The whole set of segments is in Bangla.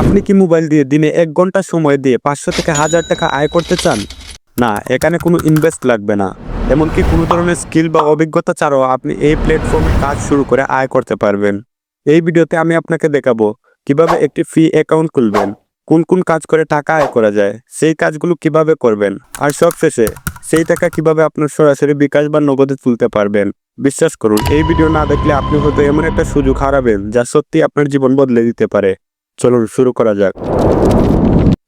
আপনি কি মোবাইল দিয়ে দিনে এক ঘণ্টা সময় দিয়ে পাঁচশো থেকে হাজার টাকা আয় করতে চান? না, এখানে কোনো ইনভেস্ট লাগবে না। এমনকি কোনো ধরনের স্কিল বা অভিজ্ঞতা ছাড়াও আপনি এই প্ল্যাটফর্মে কাজ শুরু করে আয় করতে পারবেন। এই ভিডিওতে আমি আপনাকে দেখাবো কীভাবে একটি ফ্রি অ্যাকাউন্ট খুলবেন, কোন কোন কাজ করে টাকা আয় করা যায়, সেই কাজগুলো কীভাবে করবেন, আর সবশেষে সেই টাকা কীভাবে আপনার সরাসরি বিকাশ বা নগদে তুলতে পারবেন। বিশ্বাস করুন, এই ভিডিও না দেখলে আপনি হয়তো এমন একটা সুযোগ হারাবেন যা সত্যি আপনার জীবন বদলে দিতে পারে। চলুন শুরু করা যাক।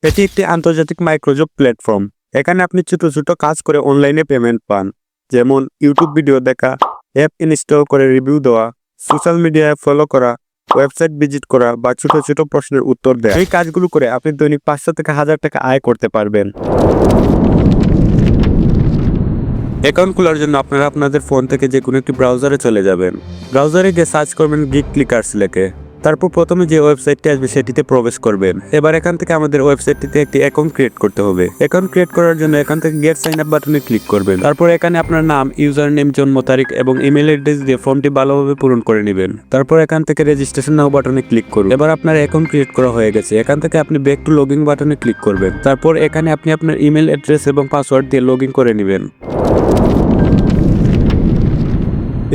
এটি একটি আন্তর্জাতিক মাইক্রোজব প্ল্যাটফর্ম। এখানে আপনি ছোট ছোট কাজ করে অনলাইনে পেমেন্ট পান। যেমন ইউটিউব ভিডিও দেখা, অ্যাপ ইনস্টল করে রিভিউ দেওয়া, সোশ্যাল মিডিয়ায় ফলো করা, ওয়েবসাইট ভিজিট করা বা ছোট ছোট প্রশ্নের উত্তর দেওয়া এই কাজগুলো করে আপনি দৈনিক পাঁচশো থেকে হাজার টাকা আয় করতে পারবেন। অ্যাকাউন্ট খোলার জন্য আপনারা আপনাদের ফোন থেকে যে কোনো একটি ব্রাউজারে চলে যাবেন। ব্রাউজারে গিয়ে সার্চ করবেন গিক ক্লিকার্স লেখে তারপর প্রথমে যে ওয়েবসাইটটি আসবে সেটিতে প্রবেশ করবেন এবার এখান থেকে আমাদের ওয়েবসাইটটিতে একটি অ্যাকাউন্ট ক্রিয়েট করতে হবে। অ্যাকাউন্ট ক্রিয়েট করার জন্য এখান থেকে গেট সাইন আপ বাটনে ক্লিক করবেন। তারপর এখানে আপনার নাম ইউজার নেম জন্ম তারিখ এবং ইমেল অ্যাড্রেস দিয়ে ফর্মটি ভালোভাবে পূরণ করে নেবেন। তারপর এখান থেকে রেজিস্ট্রেশন নাও বাটনে ক্লিক করুন। এবার আপনার অ্যাকাউন্ট ক্রিয়েট করা হয়ে গেছে। এখান থেকে আপনি ব্যাক টু লগইন বাটনে ক্লিক করবেন। তারপর এখানে আপনি আপনার ইমেল অ্যাড্রেস এবং পাসওয়ার্ড দিয়ে লগ করে নেবেন।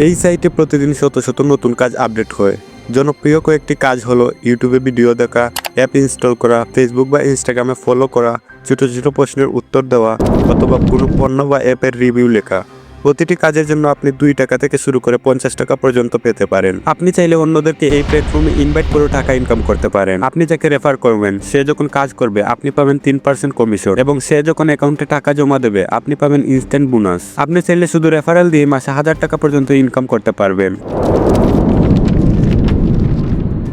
এই সাইটে প্রতিদিন শত শত নতুন কাজ আপডেট হয়। জনপ্রিয় কয়েকটি কাজ হলো ইউটিউবে ভিডিও দেখা, অ্যাপ ইনস্টল করা ফেসবুক বা ইনস্টাগ্রামে ফলো করা, ছোট ছোট প্রশ্নের উত্তর দেওয়া, অথবা কোনো পণ্য বা অ্যাপের রিভিউ লেখা। প্রতিটি কাজের জন্য আপনি দুই টাকা থেকে শুরু করে পঞ্চাশ টাকা পর্যন্ত পেতে পারেন। আপনি চাইলে অন্যদেরকে এই প্ল্যাটফর্মে ইনভাইট করে টাকা ইনকাম করতে পারেন। আপনি যাকে রেফার করবেন, সে যখন কাজ করবে, আপনি পাবেন তিন পার্সেন্ট কমিশন এবং সে যখন অ্যাকাউন্টে টাকা জমা দেবে, আপনি পাবেন ইনস্ট্যান্ট বোনাস আপনি চাইলে শুধু রেফারেল দিয়ে মাসে হাজার টাকা পর্যন্ত ইনকাম করতে পারবেন।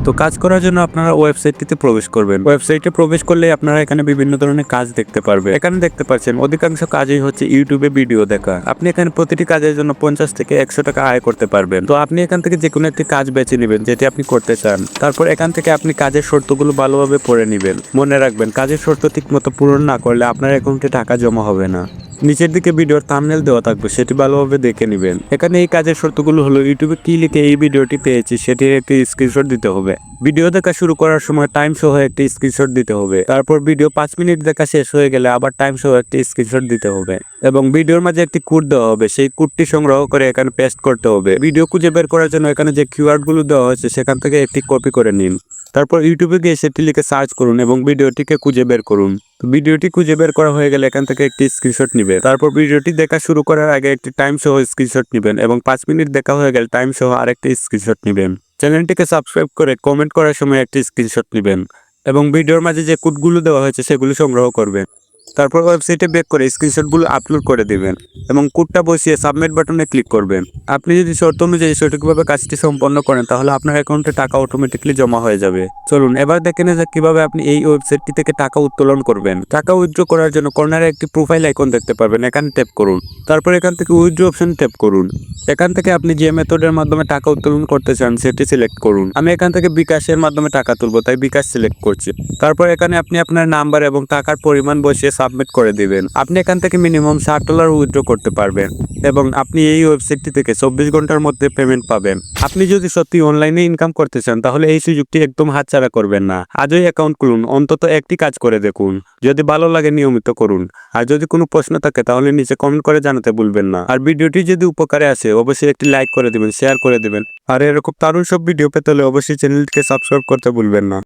তো কাজ করার জন্য আপনারা ওয়েবসাইটটিতে প্রবেশ করবেন। ওয়েবসাইটে প্রবেশ করলে আপনারা এখানে বিভিন্ন ধরনের কাজ দেখতে পারবেন। এখানে দেখতে পাচ্ছেন, অধিকাংশ কাজই হচ্ছে ইউটিউবে ভিডিও দেখা। আপনি এখানে প্রতিটি কাজের জন্য পঞ্চাশ থেকে একশো টাকা আয় করতে পারবেন। তো আপনি এখান থেকে যে কোনো একটি কাজ বেছে নেবেন, যেটি আপনি করতে চান। তারপর এখান থেকে আপনি কাজের শর্তগুলো ভালোভাবে পড়ে নেবেন। মনে রাখবেন, কাজের শর্ত ঠিক মতো পূরণ না করলে আপনার অ্যাকাউন্টে টাকা জমা হবে না। নিচের দিকে ভিডিওর থাম্বনেল দেওয়া থাকবে, সেটি ভালোভাবে দেখে নেবেন। এখানে এই কাজের শর্তগুলো হলো, ইউটিউবে কি লিখে এই ভিডিওটি পেয়েছি, সেটির একটি স্ক্রিনশট দিতে হবে। ভিডিও দেখা শুরু করার সময় টাইম সহ একটি স্ক্রিনশট দিতে হবে। তারপর ভিডিও পাঁচ মিনিট দেখা শেষ হয়ে গেলে আবার টাইম সহ একটি স্ক্রিনশট দিতে হবে। এবং ভিডিওর মাঝে একটি কোড দেওয়া হবে, সেই কোডটি সংগ্রহ করে এখানে পেস্ট করতে হবে। ভিডিও খুঁজে বের করার জন্য এখানে যে কিওয়ার্ডগুলো দেওয়া হয়েছে, সেখান থেকে একটি কপি করে নিন। তারপর ইউটিউবে গিয়ে সেটি লিখে সার্চ করুন এবং ভিডিওটিকে খুঁজে বের করুন। তো ভিডিওটি খুঁজে বের করা হয়ে গেলে এখান থেকে একটি স্ক্রিনশট নেবেন তারপর ভিডিওটি দেখা শুরু করার আগে একটি টাইম সহ স্ক্রিনশট নেবেন এবং পাঁচ মিনিট দেখা হয়ে গেলে টাইম সহ আরেকটি স্ক্রিনশট নেবেন। চ্যানেলটিকে সাবস্ক্রাইব করে কমেন্ট করার সময় একটি স্ক্রিনশট নেবেন এবং ভিডিওর মাঝে যে কোডগুলো দেওয়া হয়েছে সেগুলো সংগ্রহ করবেন। তারপর ওয়েবসাইটে বেক করে স্ক্রিনশটগুলো আপলোড করে দিবেন এবং কোডটা বসিয়ে সাবমিট বাটনে ক্লিক করবেন। আপনি যদি শর্ত অনুযায়ী সঠিকভাবে কাজটি সম্পন্ন করেন, তাহলে আপনার অ্যাকাউন্টে টাকা অটোমেটিকলি জমা হয়ে যাবে। চলুন, এবার দেখে নেওয়া যাক কীভাবে আপনি এই ওয়েবসাইটটি থেকে টাকা উত্তোলন করবেন। টাকা উইথড্র করার জন্য কর্নারে একটি প্রোফাইল আইকন দেখতে পারবেন, এখানে ট্যাপ করুন। তারপর এখান থেকে উইথড্র অপশন ট্যাপ করুন। এখান থেকে আপনি যে মেথডের মাধ্যমে টাকা উত্তোলন করতে চান, সেটি সিলেক্ট করুন। আমি এখান থেকে বিকাশের মাধ্যমে টাকা তুলবো, তাই বিকাশ সিলেক্ট করছি। তারপর এখানে আপনি আপনার নাম্বার এবং টাকার পরিমাণ বসিয়ে সাবমিট করে দিবেন। আপনি এখান থেকে মিনিমাম ষাট ডলার উইথড্র করতে পারবেন এবং আপনি এই ওয়েবসাইটটি থেকে চব্বিশ ঘণ্টার মধ্যে পেমেন্ট পাবেন। আপনি যদি সত্যি অনলাইনে ইনকাম করতে চান, তাহলে এই সুযোগটি একদম হাতছাড়া করবেন না। আজই অ্যাকাউন্ট খুলুন, অন্তত একটি কাজ করে দেখুন। যদি ভালো লাগে নিয়মিত করুন। আর যদি কোনো প্রশ্ন থাকে, তাহলে নিচে কমেন্ট করে জানাতে ভুলবেন না। আর ভিডিওটি যদি উপকারে আসে, অবশ্যই একটি লাইক করে দিবেন শেয়ার করে দেবেন। আর এরকম দারুণ সব ভিডিও পেতে হলে অবশ্যই চ্যানেলটিকে সাবস্ক্রাইব করতে ভুলবেন না।